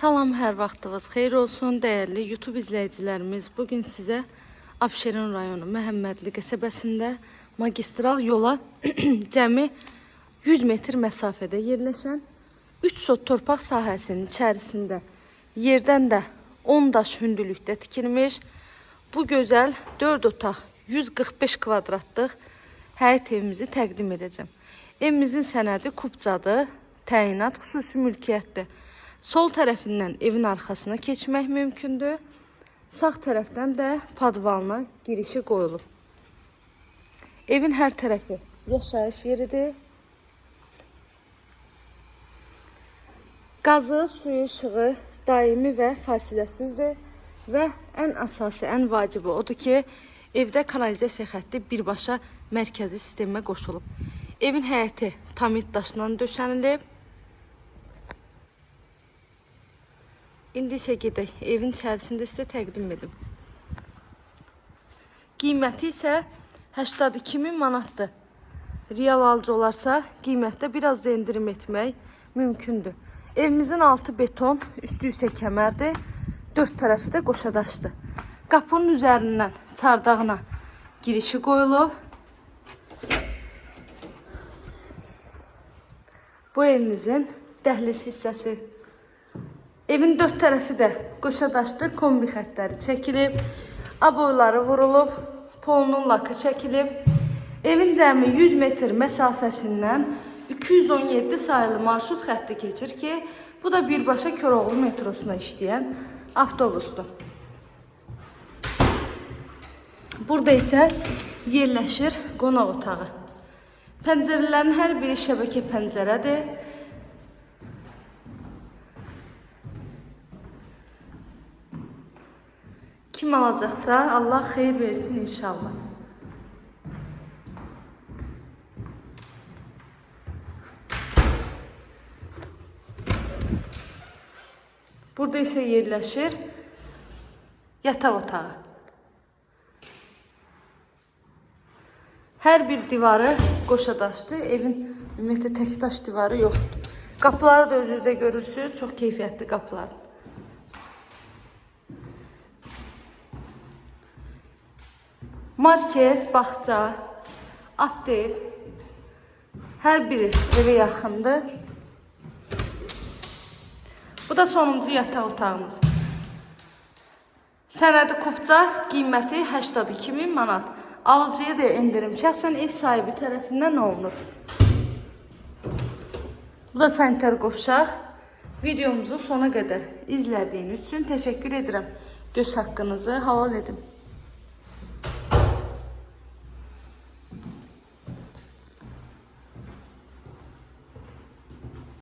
Salam, hər vaxtınız xeyir olsun, dəyərli YouTube izləyicilərimiz. Bu gün sizə Abşeron rayonu Məhəmmədli qəsəbəsində magistral yola cəmi 100 metr məsafədə yerləşən 3 sot torpaq sahəsinin içərisində yerdən də 10 daş hündürlükdə tikilmiş bu gözəl 4 otaq 145 kvadratlıq həyət evimizi təqdim edəcəm. Evimizin sənədi kubcadır, təyinat xüsusi mülkiyyətdir. Sol tərəfindən evin arxasına keçmək mümkündür. Sağ tərəfdən də padvalına girişi qoyulub. Evin hər tərəfi yaşayış yeridir. Qazı, suyu, işığı daimi və fasiləsizdir və ən əsası, ən vacibi odur ki, evdə kanalizasiya xətti birbaşa mərkəzi sistemə qoşulub. Evin həyəti tamit daşından döşənilib. İndi isə gedək. Evin içərisində sizə təqdim edim. Qiyməti isə 82 min manatdır. Real alıcı olarsa qiymətdə biraz da endirim etmək mümkündür. Evimizin altı beton, üstü isə kəmərdir. Dörd tərəfi də qoşadaşdır. Qapının üzərindən çardağına girişi qoyulub. Bu evimizin dəhliz hissəsi. Evin dörd tərəfi də qoşadaşdı, kombi xəttləri çəkilib, aboyları vurulub, polunun lakı çəkilib. Evin cəmi 100 metr məsafəsindən 217 sayılı marşrut xətti keçir ki, bu da birbaşa Köroğlu metrosuna işləyən avtobusdur. Burada isə yerləşir qonaq otağı. Pəncərələrin hər biri şəbəkə pəncərədir. Kim alacaqsa Allah xeyir versin inşallah. Burada isə yerləşir yataq otağı. Hər bir divarı qoşadaşdır. Evin ümumiyyətlə tək daş divarı yoxdur. Qapıları da özünüzdə görürsünüz. Çox keyfiyyətli qapılar. Market, bağça, aptek hər biri evə yaxındır. Bu da sonuncu yataq otağımız. Sənədi kupça qiyməti 82 min manat. Alıcıya da endirim şəxsən ev sahibi tərəfindən olunur. Bu da sanitar qovşaq. Videomuzu sona qədər izlədiyiniz üçün təşəkkür edirəm. Göz haqqınızı halal edin.